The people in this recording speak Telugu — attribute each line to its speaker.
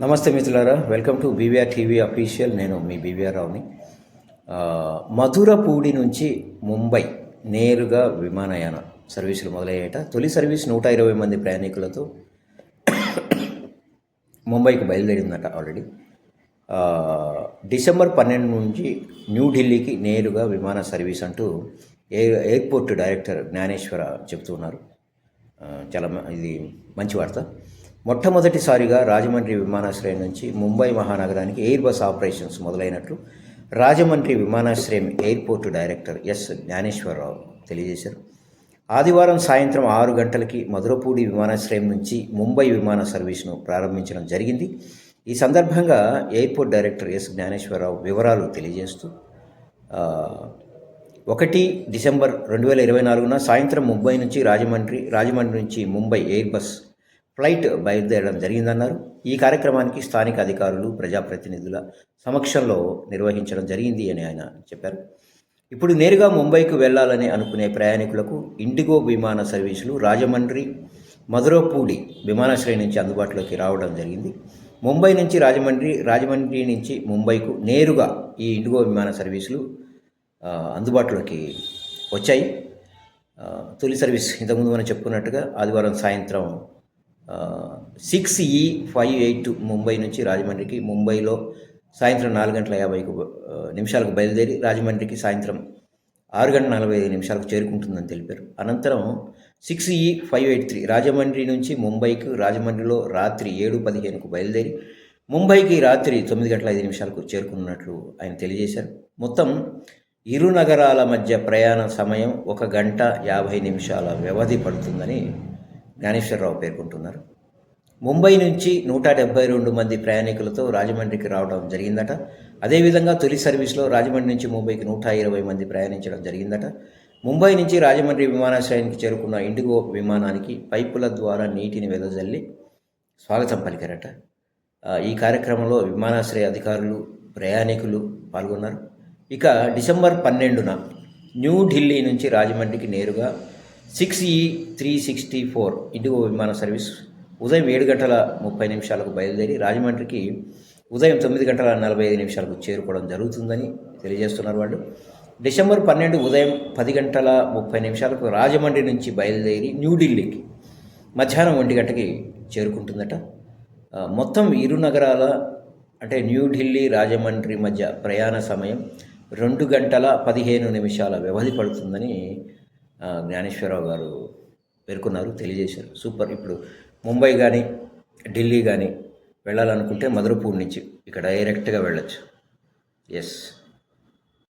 Speaker 1: నమస్తే మిత్రులారా welcome to BVR TV official. నేను మీ బీవీఆర్ రావుని. మధురపూడి నుంచి ముంబై నేరుగా విమానయాన సర్వీసులు మొదలయ్యేట. తొలి సర్వీస్ నూట ఇరవై మంది ప్రయాణికులతో ముంబైకి బయలుదేరిందట ఆల్రెడీ. డిసెంబర్ పన్నెండు నుంచి న్యూఢిల్లీకి నేరుగా విమాన సర్వీస్ అంటూ ఎయిర్ ఎయిర్పోర్ట్ డైరెక్టర్ జ్ఞానేశ్వర చెప్తున్నారు చాలా మ- ఇది మంచి వార్త. మొట్టమొదటిసారిగా రాజమండ్రి విమానాశ్రయం నుంచి ముంబై మహానగరానికి ఎయిర్ బస్ ఆపరేషన్స్ మొదలైనట్లు రాజమండ్రి విమానాశ్రయం ఎయిర్పోర్ట్ డైరెక్టర్ ఎస్ జ్ఞానేశ్వరరావు తెలియజేశారు. ఆదివారం సాయంత్రం ఆరు గంటలకి మధురపూడి విమానాశ్రయం నుంచి ముంబై విమాన సర్వీసును ప్రారంభించడం జరిగింది. ఈ సందర్భంగా ఎయిర్పోర్ట్ డైరెక్టర్ ఎస్ జ్ఞానేశ్వరరావు వివరాలు తెలియజేస్తూ ఒకటి డిసెంబర్ రెండు వేల ఇరవై నాలుగున సాయంత్రం ముంబై నుంచి రాజమండ్రి రాజమండ్రి నుంచి ముంబై ఎయిర్ బస్ ఫ్లైట్ బయలుదేరడం జరిగిందన్నారు. ఈ కార్యక్రమానికి స్థానిక అధికారులు ప్రజాప్రతినిధుల సమక్షంలో నిర్వహించడం జరిగింది అని ఆయన చెప్పారు. ఇప్పుడు నేరుగా ముంబైకు వెళ్ళాలని అనుకునే ప్రయాణికులకు ఇండిగో విమాన సర్వీసులు రాజమండ్రి మధురపూడి విమానాశ్రయం నుంచి అందుబాటులోకి రావడం జరిగింది. ముంబై నుంచి రాజమండ్రి రాజమండ్రి నుంచి ముంబైకు నేరుగా ఈ ఇండిగో విమాన సర్వీసులు అందుబాటులోకి వచ్చాయి. తొలి సర్వీస్ ఇంతకుముందు మనం చెప్పుకున్నట్టుగా ఆదివారం సాయంత్రం సిక్స్ ఈ ఫైవ్ ఎయిట్ ముంబై నుంచి రాజమండ్రికి ముంబైలో సాయంత్రం నాలుగు గంటల యాభైకు నిమిషాలకు బయలుదేరి రాజమండ్రికి సాయంత్రం ఆరు గంటల నలభై ఐదు నిమిషాలకు చేరుకుంటుందని తెలిపారు. అనంతరం సిక్స్ ఈ ఫైవ్ ఎయిట్ త్రీ రాజమండ్రి నుంచి ముంబైకి రాజమండ్రిలో రాత్రి ఏడు పదిహేనుకు బయలుదేరి ముంబైకి రాత్రి తొమ్మిది గంటల ఐదు నిమిషాలకు చేరుకున్నట్లు ఆయన తెలియజేశారు. మొత్తం ఇరు నగరాల మధ్య ప్రయాణ సమయం ఒక గంట యాభై నిమిషాల వ్యవధి పడుతుందని జ్ఞానేశ్వరరావు పేర్కొంటున్నారు. ముంబై నుంచి నూట డెబ్బై రెండు మంది ప్రయాణికులతో రాజమండ్రికి రావడం జరిగిందట. అదేవిధంగా తొలి సర్వీస్లో రాజమండ్రి నుంచి ముంబైకి నూట ఇరవై మంది ప్రయాణించడం జరిగిందట. ముంబై నుంచి రాజమండ్రి విమానాశ్రయానికి చేరుకున్న ఇండిగో విమానానికి పైపుల ద్వారా నీటిని వెదజల్లి స్వాగతం పలికారట. ఈ కార్యక్రమంలో విమానాశ్రయ అధికారులు ప్రయాణికులు పాల్గొన్నారు. ఇక డిసెంబర్ పన్నెండున న్యూఢిల్లీ నుంచి రాజమండ్రికి నేరుగా six E three sixty four IndiGo విమాన సర్వీస్ ఉదయం ఏడు గంటల ముప్పై నిమిషాలకు బయలుదేరి రాజమండ్రికి ఉదయం తొమ్మిది గంటల నలభై ఐదు నిమిషాలకు చేరుకోవడం జరుగుతుందని తెలియజేస్తున్నారు వాళ్ళు. డిసెంబర్ పన్నెండు ఉదయం పది గంటల ముప్పై నిమిషాలకు రాజమండ్రి నుంచి బయలుదేరి న్యూఢిల్లీకి మధ్యాహ్నం ఒంటి గంటకి చేరుకుంటుందట. మొత్తం ఇరు నగరాల అంటే న్యూఢిల్లీ రాజమండ్రి మధ్య ప్రయాణ సమయం రెండు గంటల పదిహేను నిమిషాల వ్యవధి పడుతుందని జ్ఞానేశ్వరరావు గారు పేర్కొన్నారు తెలియజేశారు. సూపర్. ఇప్పుడు ముంబై కానీ ఢిల్లీ కానీ వెళ్ళాలనుకుంటే మధురపూర్ నుంచి ఇక్కడ డైరెక్ట్గా వెళ్ళొచ్చు. ఎస్